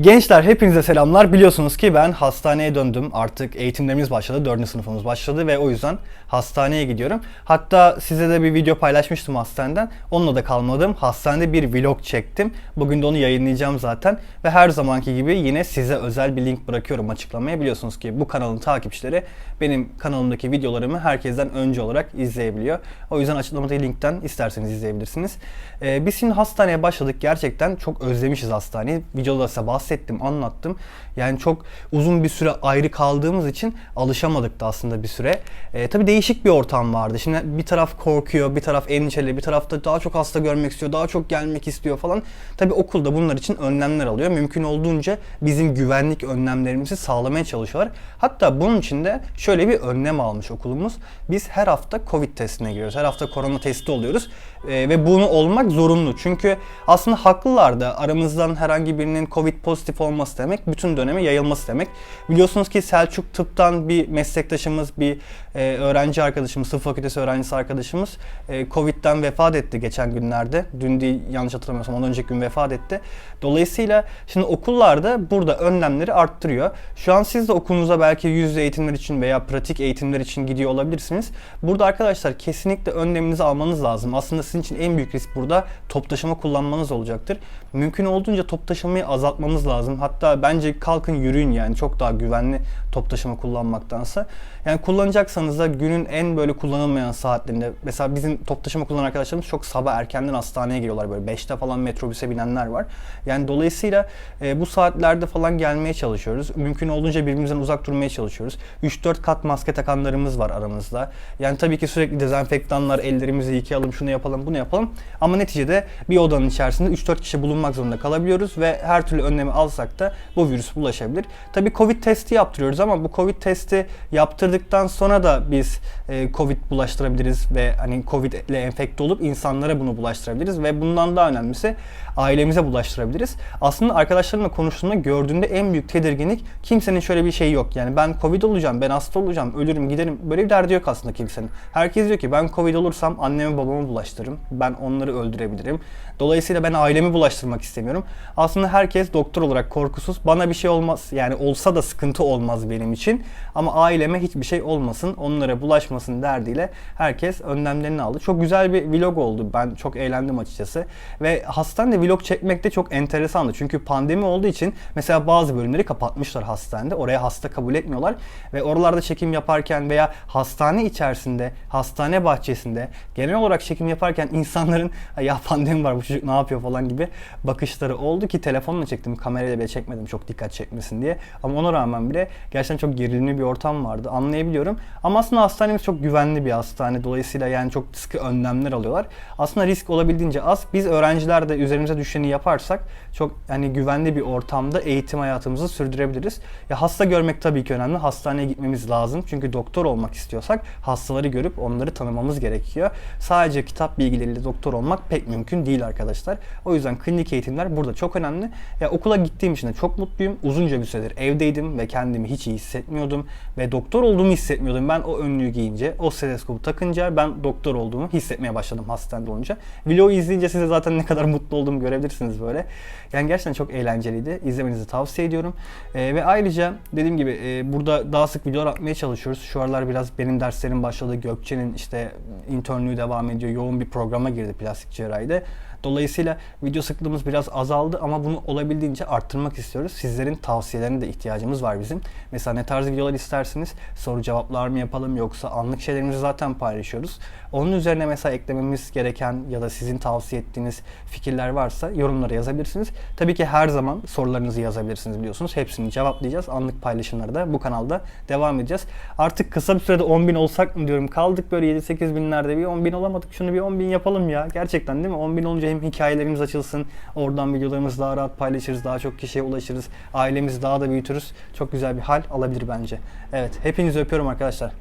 Gençler hepinize selamlar. Biliyorsunuz ki ben hastaneye döndüm. Artık eğitimlerimiz başladı. 4. sınıfımız başladı ve o yüzden hastaneye gidiyorum. Hatta size de bir video paylaşmıştım hastaneden. Onunla da kalmadım. Hastanede bir vlog çektim. Bugün de onu yayınlayacağım zaten. Ve her zamanki gibi yine size özel bir link bırakıyorum açıklamaya. Biliyorsunuz ki bu kanalın takipçileri benim kanalımdaki videolarımı herkesten önce olarak izleyebiliyor. O yüzden açıklamadaki linkten isterseniz izleyebilirsiniz. Ee, biz şimdi hastaneye başladık. Gerçekten çok özlemişiz hastaneyi. Videoda da size bahsettim, anlattım. Yani çok uzun bir süre ayrı kaldığımız için alışamadık da aslında bir süre. Ee, tabii değişik bir ortam vardı. Şimdi bir taraf korkuyor, bir taraf endişeli, bir tarafta daha çok hasta görmek istiyor, daha çok gelmek istiyor falan. Tabii okulda bunlar için önlemler alıyor. Mümkün olduğunca bizim güvenlik önlemlerimizi sağlamaya çalışıyorlar. Hatta bunun için de şöyle bir önlem almış okulumuz. Biz her hafta Covid testine giriyoruz. Her hafta korona testi oluyoruz. Ee, ve bunu olmak zorunlu. Çünkü aslında haklılar da aramızdan herhangi birinin Covid pozitif olması demek bütün döneme yayılması demek. Biliyorsunuz ki Selçuk Tıp'tan bir meslektaşımız, bir e, öğrenci arkadaşımız, tıp fakültesi öğrencisi arkadaşımız e, Covid'den vefat etti geçen günlerde. Dün değil yanlış hatırlamıyorsam ondan önceki gün vefat etti. Dolayısıyla şimdi okullarda burada önlemleri arttırıyor. Şu an siz de okulunuza belki yüz yüze eğitimler için veya pratik eğitimler için gidiyor olabilirsiniz. Burada arkadaşlar kesinlikle önleminizi almanız lazım. Aslında sizin için en büyük risk burada top taşıma kullanmanız olacaktır. Mümkün olduğunca top taşımayı azaltmamız lazım. Hatta bence kalkın yürüyün yani çok daha güvenli top taşıma kullanmaktansa. Yani kullanacaksanız da günün en böyle kullanılmayan saatlerinde mesela bizim top taşıma kullanan arkadaşlarımız çok sabah erkenden hastaneye geliyorlar böyle 5'te falan metrobüse binenler var. Yani dolayısıyla e, bu saatlerde falan gelmeye çalışıyoruz. Mümkün olduğunca birbirimizden uzak durmaya çalışıyoruz. 3-4 kat maske takanlarımız var aramızda. Yani tabii ki sürekli dezenfektanlar, ellerimizi yıkayalım, şunu yapalım, bunu yapalım. Ama neticede bir odanın içerisinde 3-4 kişi bulunmak zorunda kalabiliyoruz ve her türlü önlemi alsak da bu virüs bulaşabilir. Tabii Covid testi yaptırıyoruz ama bu Covid testi yaptırdıktan sonra da biz e, Covid bulaştırabiliriz ve hani Covid ile enfekte olup insanlara bunu bulaştırabiliriz ve bundan daha önemlisi ailemize bulaştırabiliriz. Aslında arkadaşlarımla konuştuğumda gördüğümde en büyük tedirginlik kimsenin şöyle bir şeyi yok. Yani ben Covid olacağım, ben hasta olacağım, ölürüm, giderim. Böyle bir derdi yok aslında kimsenin. Herkes diyor ki ben Covid olursam anneme babamı bulaştırırım. Ben onları öldürebilirim. Dolayısıyla ben ailemi bulaştırmak istemiyorum. Aslında herkes doktor olarak korkusuz. Bana bir şey olmaz. Yani olsa da sıkıntı olmaz benim için. Ama aileme hiçbir şey olmasın, onlara bulaşmasın derdiyle herkes önlemlerini aldı. Çok güzel bir vlog oldu. Ben çok eğlendim açıkçası. Ve hastanede vlog çekmek de çok enteresandı. Çünkü pandemi olduğu için mesela bazı bölümleri kapatmışlar hastanede. Oraya hasta kabul etmiyorlar. Ve oralarda çekim yaparken veya hastane içerisinde, hastane bahçesinde genel olarak çekim yaparken insanların ya pandemi var bu çocuk ne yapıyor falan gibi bakışları oldu ki telefonla çektim. Kamerayla bile çekmedim çok dikkat çekmesin diye. Ama ona rağmen bile gerçekten çok gerilimli bir ortam vardı. Anlayabiliyorum. Ama aslında hastanemiz çok güvenli bir hastane. Dolayısıyla yani çok sıkı önlemler alıyorlar. Aslında risk olabildiğince az. Biz öğrenciler de üzerimize düşeni yaparsak çok yani güvenli bir ortamda eğitim hayatımızı sürdürebiliriz. Ya hasta görmek tabii ki önemli. Hastaneye gitmemiz lazım. Çünkü doktor olmak istiyorsak hastaları görüp onları tanımamız gerekiyor. Sadece kitap bilgileriyle doktor olmak pek mümkün değil arkadaşlar. O yüzden klinik eğitimler burada çok önemli. Ya okula gittiğim için de çok mutluyum. Uzunca bir süredir evdeydim ve kendimi hiç iyi hissetmiyordum ve doktor olduğumu hissetmiyordum. Ben o önlüğü giyince, o steteskopu takınca ben doktor olduğumu hissetmeye başladım hastanede olunca. Vlogu izleyince size zaten ne kadar mutlu olduğumu görebilirsiniz böyle. Yani gerçekten çok eğlenceliydi. İzlemenizi tavsiye ediyorum. Ee, ve ayrıca dediğim gibi e, burada daha sık videolar atmaya çalışıyoruz. Şu aralar biraz benim derslerim başladı. Gökçe'nin işte internlüğü devam ediyor. Yoğun bir programa girdi plastik cerrahide. Dolayısıyla video sıklığımız biraz azaldı ama bunu olabildiğince arttırmak istiyoruz. Sizlerin tavsiyelerine de ihtiyacımız var bizim. Mesela ne tarz videolar istersiniz? Soru cevaplar mı yapalım yoksa anlık şeylerimizi zaten paylaşıyoruz. Onun üzerine mesela eklememiz gereken ya da sizin tavsiye ettiğiniz fikirler varsa yorumlara yazabilirsiniz. Tabii ki her zaman sorularınızı yazabilirsiniz biliyorsunuz. Hepsini cevaplayacağız. Anlık paylaşımları da bu kanalda devam edeceğiz. Artık kısa bir sürede 10.000 olsak mı diyorum. Kaldık böyle 7-8 binlerde bir 10.000 olamadık. Şunu bir 10.000 yapalım ya. Gerçekten değil mi? 10.000 olunca hem hikayelerimiz açılsın. Oradan videolarımızı daha rahat paylaşırız. Daha çok kişiye ulaşırız. Ailemizi daha da büyütürüz. Çok güzel bir hal alabilir bence. Evet. Hepinizi öpüyorum arkadaşlar.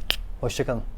Hoşçakalın.